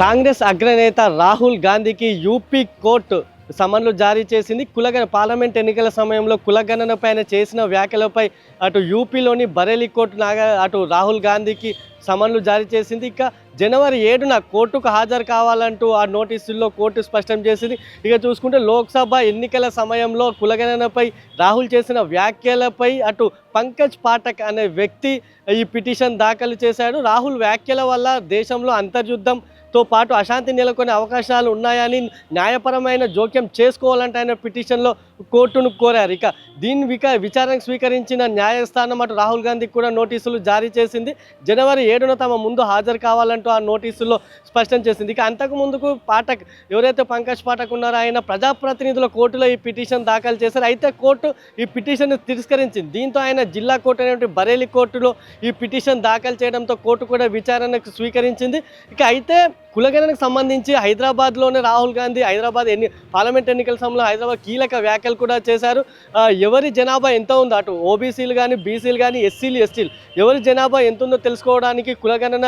కాంగ్రెస్ అగ్రనేత రాహుల్ గాంధీకి UP court సమన్లు జారీ చేసింది. కులగణ పార్లమెంట్ ఎన్నికల సమయంలో కులగణన పైన చేసిన వ్యాఖ్యలపై అటు యూపీలోని బరేలీ కోర్టు నాగా అటు రాహుల్ గాంధీకి సమన్లు జారీ చేసింది. ఇక జనవరి ఏడున కోర్టుకు హాజరు కావాలంటూ ఆ నోటీసుల్లో కోర్టు స్పష్టం చేసింది. ఇక చూసుకుంటే లోక్సభ ఎన్నికల సమయంలో కులగణనపై రాహుల్ చేసిన వ్యాఖ్యలపై అటు పంకజ్ పాఠక్ అనే వ్యక్తి ఈ పిటిషన్ దాఖలు చేశాడు. రాహుల్ వ్యాఖ్యల వల్ల దేశంలో అంతర్యుద్ధం తో పాటు అశాంతి నెలకొనే అవకాశాలు ఉన్నాయని న్యాయపరమైన జోక్యం చేసుకోవాలంటే ఆయన పిటిషన్లో కోర్టును కోరారు. ఇక దీని విక విచారణకు స్వీకరించిన న్యాయస్థానం అటు రాహుల్ గాంధీకి కూడా నోటీసులు జారీ చేసింది. జనవరి ఏడున తమ ముందు హాజరు కావాలంటూ ఆ నోటీసుల్లో స్పష్టం చేసింది. ఇక అంతకు ముందుకు పాఠక్ ఎవరైతే పంకజ్ పాఠక్ ఉన్నారో ఆయన ప్రజాప్రతినిధుల కోర్టులో ఈ పిటిషన్ దాఖలు చేశారు. అయితే కోర్టు ఈ పిటిషన్ తిరస్కరించింది. దీంతో ఆయన జిల్లా కోర్టు అనేటువంటి బరేలీ కోర్టులో ఈ పిటిషన్ దాఖలు చేయడంతో కోర్టు కూడా విచారణకు స్వీకరించింది. ఇక అయితే కులగణనకు సంబంధించి హైదరాబాద్లోనే రాహుల్ గాంధీ హైదరాబాద్ ఎన్ని పార్లమెంట్ ఎన్నికల సమయంలో హైదరాబాద్ కీలక వ్యాఖ్యలు కూడా చేశారు. ఎవరి జనాభా ఎంత ఉందో అటు ఓబీసీలు కానీ బీసీలు కానీ ఎస్సీలు ఎస్టీలు ఎవరి జనాభా ఎంత ఉందో తెలుసుకోవడానికి కులగణన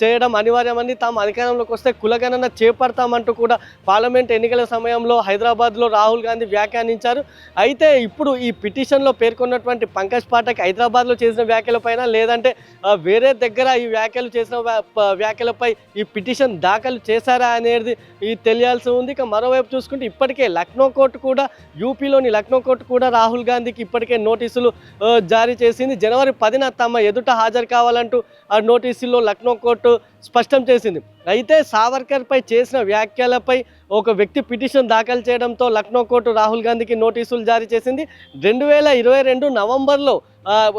చేయడం అనివార్యమని తాము అధికారంలోకి వస్తే కులగణన చేపడతామంటూ కూడా పార్లమెంట్ ఎన్నికల సమయంలో హైదరాబాద్లో రాహుల్ గాంధీ వ్యాఖ్యానించారు. అయితే ఇప్పుడు ఈ పిటిషన్లో పేర్కొన్నటువంటి పంకజ్ పాఠక్ హైదరాబాద్లో చేసిన వ్యాఖ్యలపైన లేదంటే వేరే దగ్గర ఈ వ్యాఖ్యలు చేసిన వ్యా- వ్యాఖ్యలపై ఈ పిటిషన్ దాఖలు చేశారా అనేది ఇది తెలియాల్సి ఉంది. ఇక మరోవైపు చూసుకుంటే ఇప్పటికే లక్నో కోర్టు కూడా యూపీలోని లక్నో కోర్టు కూడా రాహుల్ గాంధీకి ఇప్పటికే నోటీసులు జారీ చేసింది. జనవరి పదిన తమ ఎదుట హాజరు కావాలంటూ ఆ నోటీసుల్లో లక్నో కోర్టు స్పష్టం చేసింది. అయితే సావర్కర్పై చేసిన వ్యాఖ్యలపై ఒక వ్యక్తి పిటిషన్ దాఖలు చేయడంతో లక్నో కోర్టు రాహుల్ గాంధీకి నోటీసులు జారీ చేసింది. రెండు వేల ఇరవై రెండు నవంబర్లో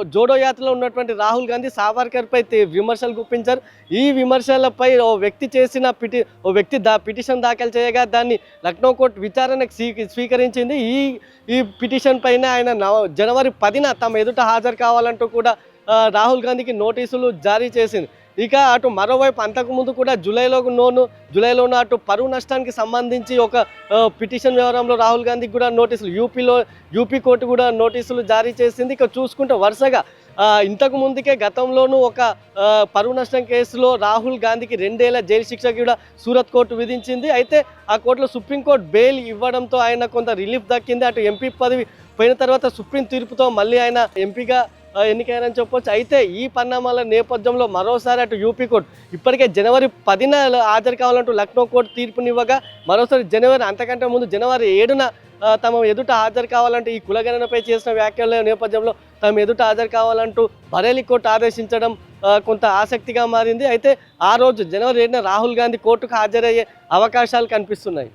జోడో యాత్రలో ఉన్నటువంటి రాహుల్ గాంధీ సావర్కర్పై విమర్శలు గుప్పించారు. ఈ విమర్శలపై ఓ వ్యక్తి చేసిన పిటి ఓ వ్యక్తి దా పిటిషన్ దాఖలు చేయగా దాన్ని లక్నో కోర్టు విచారణకు స్వీ- స్వీకరించింది. ఈ ఈ పిటిషన్ పైన ఆయన నవ జనవరి పదిన తమ ఎదుట హాజరు కావాలంటూ కూడా రాహుల్ గాంధీకి నోటీసులు జారీ చేసింది. ఇక అటు మరోవైపు అంతకుముందు కూడా జూలైలో నోను జూలైలోను అటు పరువు నష్టానికి సంబంధించి ఒక పిటిషన్ వ్యవహారంలో రాహుల్ గాంధీకి కూడా నోటీసులు యూపీలో యూపీ కోర్టు కూడా నోటీసులు జారీ చేసింది. ఇక చూసుకుంటే వరుసగా ఇంతకు ముందుకే గతంలోనూ ఒక పరువు నష్టం కేసులో రాహుల్ గాంధీకి రెండేళ్ళ జైలు శిక్ష కూడా సూరత్ కోర్టు విధించింది. అయితే ఆ కోర్టులో సుప్రీంకోర్టు బెయిల్ ఇవ్వడంతో ఆయన కొంత రిలీఫ్ దక్కింది. అటు ఎంపీ పదవి పోయిన తర్వాత సుప్రీం తీర్పుతో మళ్ళీ ఆయన ఎంపీగా ఆ, చెప్పొచ్చు. అయితే ఈ పరిణామాల నేపథ్యంలో మరోసారి అటు యూపీ కోర్టు ఇప్పటికే జనవరి పదిన హాజరు కావాలంటూ లక్నో కోర్టు తీర్పునివ్వగా మరోసారి జనవరి అంతకంటే ముందు జనవరి ఏడున తమ ఎదుట హాజరు కావాలంటూ ఈ కులగణనపై చేసిన వ్యాఖ్యల నేపథ్యంలో తమ ఎదుట హాజరు కావాలంటూ బరేలి కోర్టు ఆదేశించడం కొంత ఆసక్తిగా మారింది. అయితే ఆ రోజు జనవరి ఏడున రాహుల్ గాంధీ కోర్టుకు హాజరయ్యే అవకాశాలు కనిపిస్తున్నాయి.